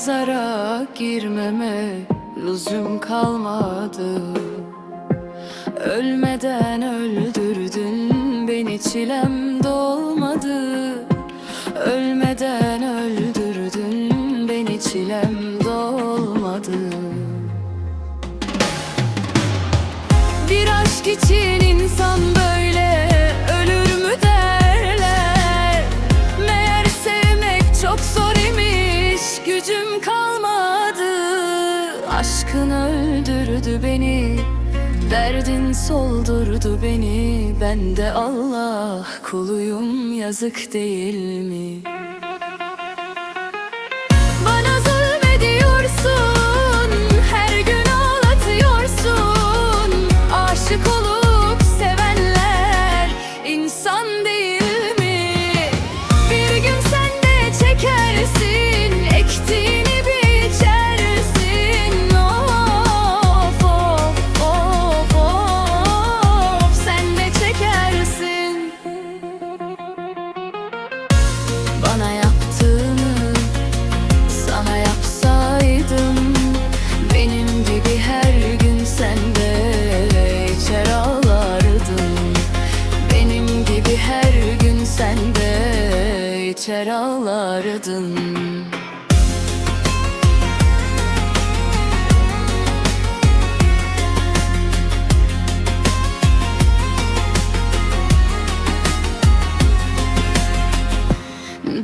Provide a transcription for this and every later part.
mezara girmeme lüzum kalmadı. Ölmeden öldürdün beni çilem dolmadı. Ölmeden öldürdün beni çilem dolmadı. Bir aşk için insan böyle Aşkın öldürdü beni Derdin soldurdu beni Ben de Allah kuluyum yazık değil mi? De içer ağlardın.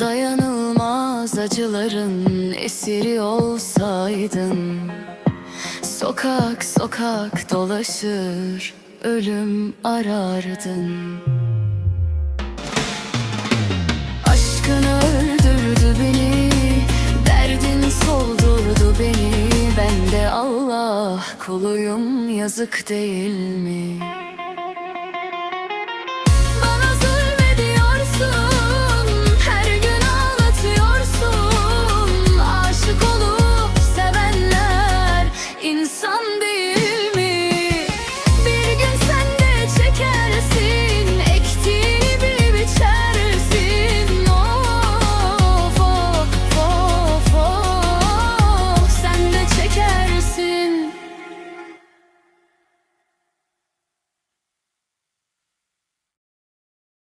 Dayanılmaz acıların esiri olsaydın Sokak sokak dolaşır ölüm arardın kuluyum yazık değil mi?